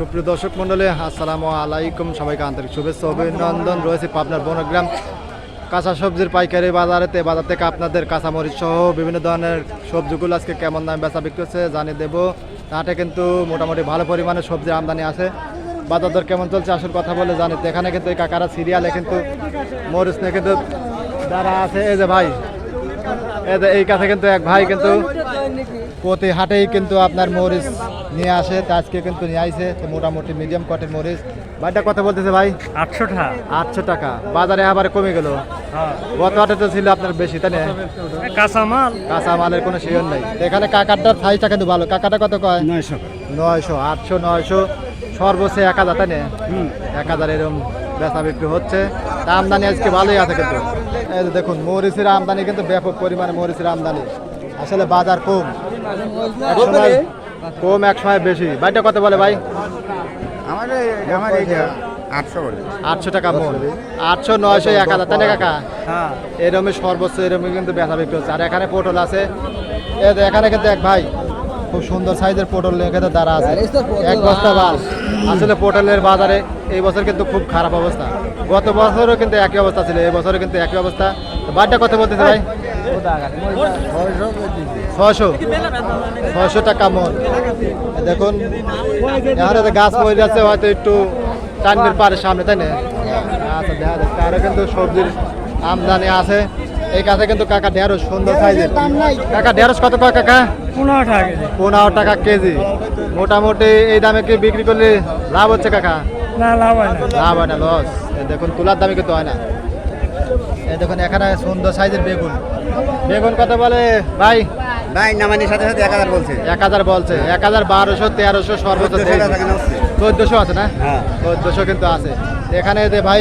সুপ্রিয় দর্শক মণ্ডলী, আসসালামু আলাইকুম। সবাইকে আন্তরিক শুভেচ্ছা, অভিনন্দন। রয়েছে পাবনার বনগ্রাম কাঁচা সবজির পাইকারি বাজারেতে বাজার থেকে আপনাদের কাঁচামরিচ সহ বিভিন্ন ধরনের সবজিগুলো আজকে কেমন দামে বেচা বিক্রি হচ্ছে জানিয়ে দেবো। তাতে কিন্তু মোটামুটি ভালো পরিমাণে সবজির আমদানি আছে। বাজার দর কেমন চলছে আসল কথা বলে জানি এখানে কিন্তু এই কাকারা সিরিয়ালে কিন্তু মরিচ নিয়ে কিন্তু যারা আছে। এই যে ভাই এই কাছে কিন্তু এক ভাই কিন্তু প্রতি হাটেই কিন্তু আপনার মরিচ নিয়ে আসে তা আজকে কিন্তু নিয়ে আইছে তো মোটামুটি মিডিয়াম কটের মরিচ। ভাইটা কথা বলতেছে ভাই? আটশো টাকা। আটশো টাকা। বাজারে আবার কমে গেল। গত হাটে তো ছিল আপনার বেশি তাই না? কাঁচা মাল কাঁচা মালের কোনো শিওর নেই। এখানে কাকারটার সাইজটা কিন্তু ভালো। কাকাটা কত কয়? নয়শো। নয়শো আটশো নয়শো। সর্বোচ্চ এক হাজার তাই না? এক হাজার এরকম বেচা বিক্রি হচ্ছে। তা আমদানি আজকে ভালোই আছে কিন্তু। এই যে দেখুন মরিচের আমদানি কিন্তু ব্যাপক পরিমাণে মরিচের আমদানি। আসলে বাজার কম। কম এক সময় বেশি। ভাইটা কত বলে ভাই? আমার আমার এইটা আটশো টাকা মন। আটশো নয়শো এক হাজার। তাই কাকা? হ্যাঁ। এরমই সর্বোচ্চ এরমই কিন্তু বেচা বিক্রি হচ্ছে। আর এখানে পটল আছে। এখানে কিন্তু এক ভাই খুব সুন্দর সাইজের পটল এখানে দাঁড়া আছে। এক বস্তা মাল আসলে পটলের বাজারে এই বছর কিন্তু খুব খারাপ অবস্থা। গত বছরও কিন্তু একই অবস্থা ছিল এই বছরও কিন্তু একই অবস্থা। বাড়িটা কত বলতেছে ভাই? ছশো ছয়শো টাকা মন। দেখুন এখানে গাছ মরে যাচ্ছে হয়তো একটু টানবির পারে সামনে তাই না? আচ্ছা দেখা যাচ্ছে আরও কিন্তু সবজির আমদানি আছে। এই কাছে কিন্তু কাকা ঢেঁড়স সুন্দর সাইজের। কাকা ঢেঁড়স কত কয় কাকা? পনেরো টাকা কেজি। পনেরো টাকা কেজি। মোটামুটি এই দামে কি বিক্রি করলে লাভ হচ্ছে কাকা? না লাভ হয় না। লাভ হয় না লস। দেখুন তুলার দামে কিন্তু হয় না। এই দেখুন এখানে সুন্দর সাইজের বেগুন। বেগুন কত বলে? ভাই? ভাই নামানির সাথে সাথে এক হাজার বলছে। এক হাজার বলছে। এক হাজার বারোশো তেরোশো সর্বোচ্চ চোদ্দশো আছে না? হ্যাঁ। চোদ্দশো কিন্তু আছে। এখানে যে ভাই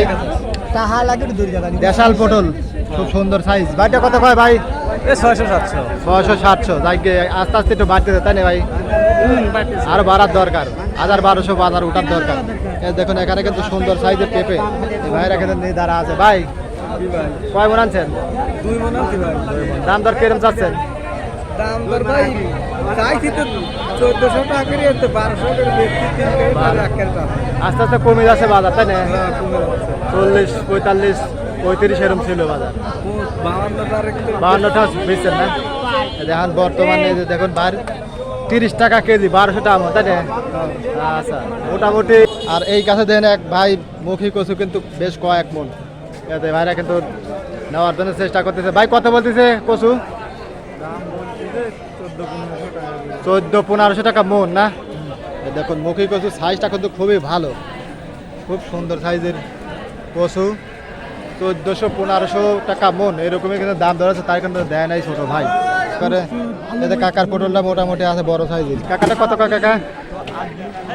দেশাল পটল। খুব সুন্দর সাইজ ভাইটা কত কয় ভাই? ছয়শো সাতশো। ছয়শো সাতশো। আস্তে আস্তে একটু বাড়তে তাই না ভাই? আরও বাড়ার দরকার। হাজার বারোশো বাজার উঠার দরকার। দেখুন এখানে কিন্তু সুন্দর সাইজের পেঁপে ভাইয়ের এখানে নিয়ে দাঁড়া আছে। ভাই কয় মন আনছেন? দুই মনে দাম দর কিরম চাচ্ছেন? দাম দর ভাই চাইছি তো চোদ্দশো বারোশো আস্তে আস্তে কমে যাচ্ছে বাজার তাই না? হ্যাঁ, চল্লিশ পঁয়তাল্লিশ। পঁয়ত্রিশ এরম ছিল বাজার। বাহান্নটা বেচছেন না? দেখুন বর্তমানে দেখুন বার তিরিশ টাকা কেজি, বারোশো টাকা মতো তাই আচ্ছা মোটামুটি। আর এই কাছে দেন এক ভাই মুখী কচু কিন্তু বেশ কয়েক মন। এতে ভাইরা কিন্তু নেওয়ার জন্য চেষ্টা করতেছে। ভাই, কত বলতেছে কচু? চোদ্দ পনেরোশো টাকা মন, না? দেখুন মুখী কচু সাইজটা কিন্তু খুবই ভালো। খুব সুন্দর সাইজের কচু। চোদ্দোশো পনেরোশো টাকা মন এরকমই কিন্তু দাম ধরেছে তার কিন্তু দেয় নাই ছোট ভাই। করে এতে কাকার পটলটা মোটামুটি আছে বড় সাইজের কাকাটা কত কাকা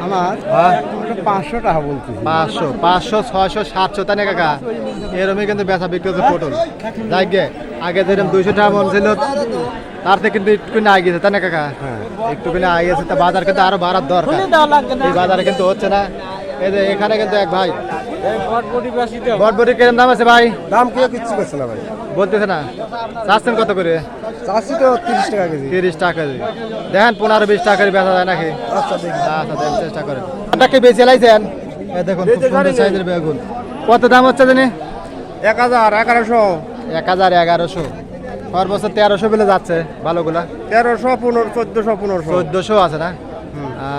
আমার হ্যাঁ। পাঁচশো টাকা বলছি পাঁচশো পাঁচশো ছয়শো সাতশো তাই না কাকা। এরমই কিন্তু বেচা বিক্রি হচ্ছে পটল। যাই গে আগে যেরকম দুইশো টাকা মন ছিল তার থেকে কিন্তু একটুখানি আগে গেছে তাই না কাকা? একটুখানি আগে গেছে তা বাজার কিন্তু আরও বাড়ার দরকার। এই বাজারে কিন্তু হচ্ছে না। এই যে এখানে কিন্তু এক ভাই বটবটি কিরম দাম আছে ভাই? দাম কেউ কিচ্ছু করছে না ভাই। বলতেছে না। চাচ্ছেন কত করে? চাষি তো তিরিশ টাকা কেজি। তিরিশ টাকা কেজি। দেখেন পনেরো বিশ টাকা করে বেচা যায় নাকি? আচ্ছা আচ্ছা চেষ্টা করেন। ওটাকে বেঁচে লাইছেন? দেখুন সাইজের বেগুন। কত দাম হচ্ছে জানি? এক হাজার এগারোশো। এক হাজার এগারোশো। সর্বোচ্চ তেরোশো বেলে যাচ্ছে ভালোগুলা। তেরোশো পনেরো চোদ্দশো পনেরোশো। চোদ্দোশো আছে না?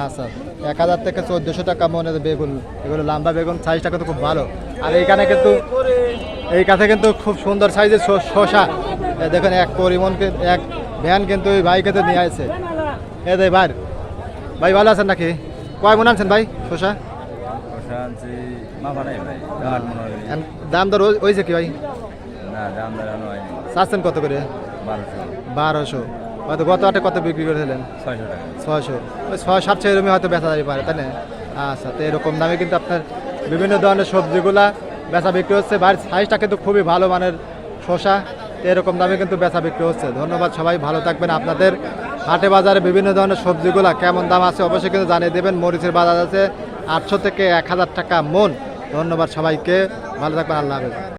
আচ্ছা এক হাজার থেকে চোদ্দোশো টাকা মনে বেগুন। এগুলো লম্বা বেগুন সাইজটা কিন্তু খুব ভালো। আর এইখানে কিন্তু এই কাছে কিন্তু খুব সুন্দর সাইজের শ- শসা। দেখুন এক পরিমণ কি- এক ভ্যান কিন্তু ওই ভাই কিন্তু নিয়ে আসছে এ দে ভাই। ভাই ভালো আছেন নাকি? কয় মন আনছেন ভাই শসা? দাম দর হয়েছে কি ভাই? চাচ্ছেন কত করে? বারোশো। হয়তো গত আটে কত বিক্রি করেছিলেন? ছয়শো ওই ছয় সাতশো এরকমই হয়তো বেচা যেতে পারে তাই না? আচ্ছা তো এরকম দামে কিন্তু আপনার বিভিন্ন ধরনের সবজিগুলা বেচা বিক্রি হচ্ছে। বাড়ির সাইজটা কিন্তু খুবই ভালো মানের শসা তো এরকম দামে কিন্তু বেচা বিক্রি হচ্ছে। ধন্যবাদ সবাই ভালো থাকবেন আপনাদের। হাটে বাজারে বিভিন্ন ধরনের সবজিগুলা কেমন দাম আছে অবশ্যই কিন্তু জানিয়ে দেবেন। মরিচের বাজার আছে আটশো থেকে এক হাজার টাকা মন। ধন্যবাদ সবাইকে। ভালো থাকবেন আল্লাহ হাফেজ।